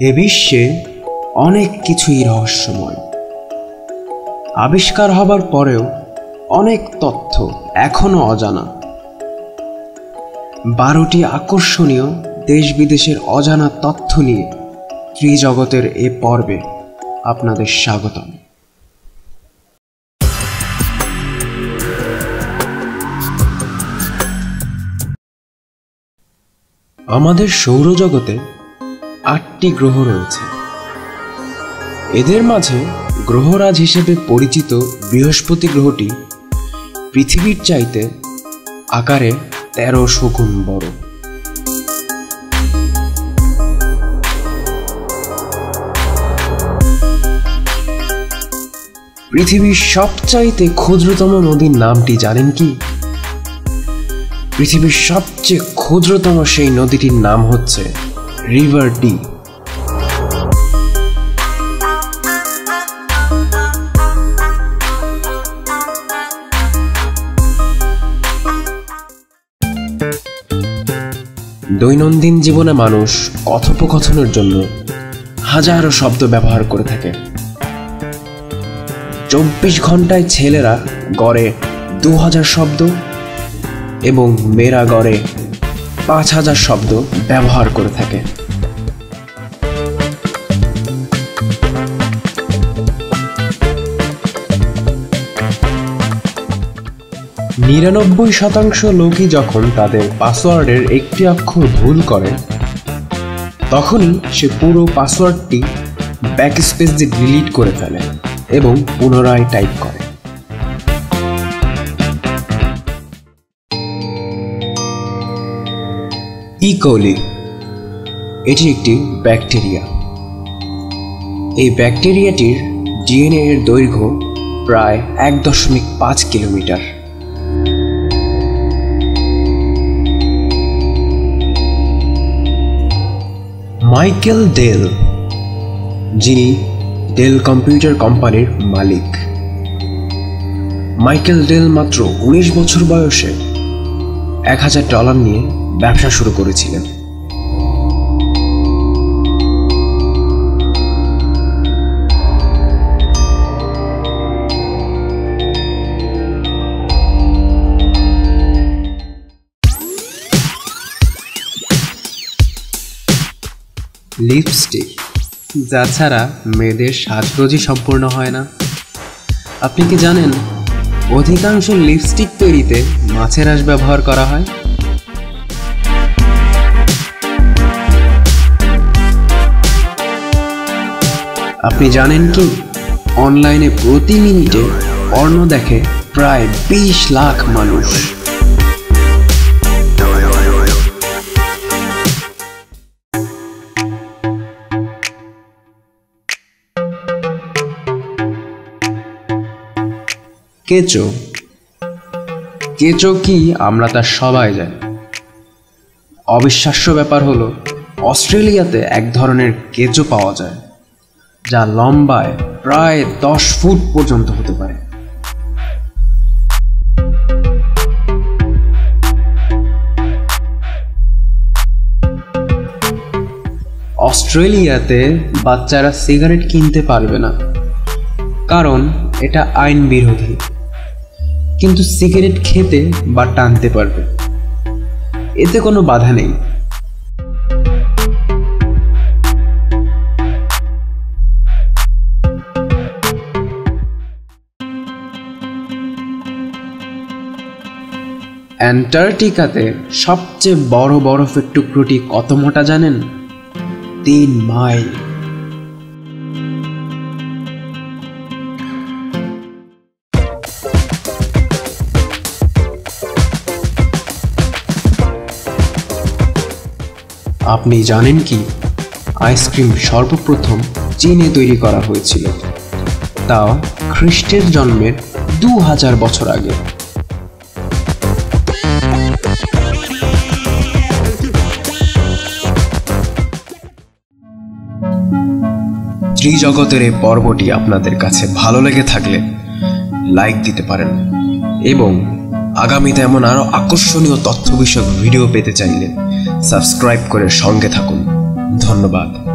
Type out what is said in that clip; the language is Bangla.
এ বিশ্বে অনেক কিছুই রহস্যময়। আবিষ্কার হবার পরেও অনেক তথ্য এখনও অজানা। বারোটি আকর্ষণীয় দেশ বিদেশের অজানা তথ্য নিয়ে ত্রিজগতের এ পর্বে আপনাদের স্বাগতম। আমাদের সৌরজগতে আটটি গ্রহ রয়েছে। এদের মাঝে গ্রহরাজ হিসেবে পরিচিত বৃহস্পতি গ্রহটি পৃথিবীর চাইতে আকারে তেরোশো গুণ বড়। পৃথিবীর সবচাইতে ক্ষুদ্রতম নদীর নামটি জানেন কি? পৃথিবীর সবচেয়ে ক্ষুদ্রতম সেই নদীটির নাম হচ্ছে রিভার ডি দৈনন্দিন জীবনে মানুষ কথোপকথনের জন্য হাজারো শব্দ ব্যবহার করে থাকে। চব্বিশ ঘন্টায় ছেলেরা গড়ে দু হাজার শব্দ এবং মেয়েরা গড়ে পাঁচ হাজার শব্দ ব্যবহার করে থাকে। নিরানব্বই শতাংশ লোকই যখন তাদের পাসওয়ার্ডের একটি অক্ষর ভুল করে, তখনই সে পুরো পাসওয়ার্ডটি ব্যাকস্পেস দিয়ে ডিলিট করে ফেলে এবং পুনরায় টাইপ করে। ইকোলি এটি একটি ব্যাকটেরিয়া। এই ব্যাকটেরিয়াটির ডিএনএ এর দৈর্ঘ্য প্রায় এক দশমিক পাঁচ কিলোমিটার। মাইকেল ডেল, যিনি ডেল কম্পিউটার কোম্পানির মালিক। মাইকেল ডেল মাত্র উনিশ বছর বয়সে এক হাজার ডলার নিয়ে ব্যবসা শুরু করেছিলেন। লিপস্টিক, যা ছাড়া মেয়েদের সাজগোজই সম্পূর্ণ হয় না। আপনি কি জানেন অধিকাংশ লিপস্টিক তৈরিতে মাছের আঁশ ব্যবহার করা হয়। আপনি জানেন কি? অনলাইনে প্রতি মিনিটে অর্ণ দেখে প্রায় বিশ লাখ মানুষ। কেঁচো? কেঁচো কি আমরা তা সবাই জানি। অবিশ্বাস্য ব্যাপার হলো, অস্ট্রেলিয়াতে এক ধরনের কেঁচো পাওয়া যায়, যা লম্বায় প্রায় দশ ফুট পর্যন্ত হতে পারে। অস্ট্রেলিয়াতে বাচ্চারা সিগারেট কিনতে পারবে না, কারণ এটা আইন বিরোধী। কিন্তু সিগারেট খেতে বা টানতে পারবে। এতে কোনো বাধা নেই। অ্যান্টার্কটিকাতে সবচেয়ে বড় বরফের টুকরোটি কত মোটা জানেন? তিন মাইল। আপনি জানেন কি? আইসক্রিম সর্বপ্রথম চীনে তৈরি করা হয়েছিল। তাও খ্রিস্টের জন্মের দু হাজার বছর আগে। ত্রিজগতের এই পর্বটি আপনাদের কাছে ভালো লেগে থাকলে লাইক দিতে পারেন এবং আগামীতে এমন আরও আকর্ষণীয় তথ্য বিষয়ক ভিডিও পেতে চাইলে সাবস্ক্রাইব করে সঙ্গে থাকুন। ধন্যবাদ।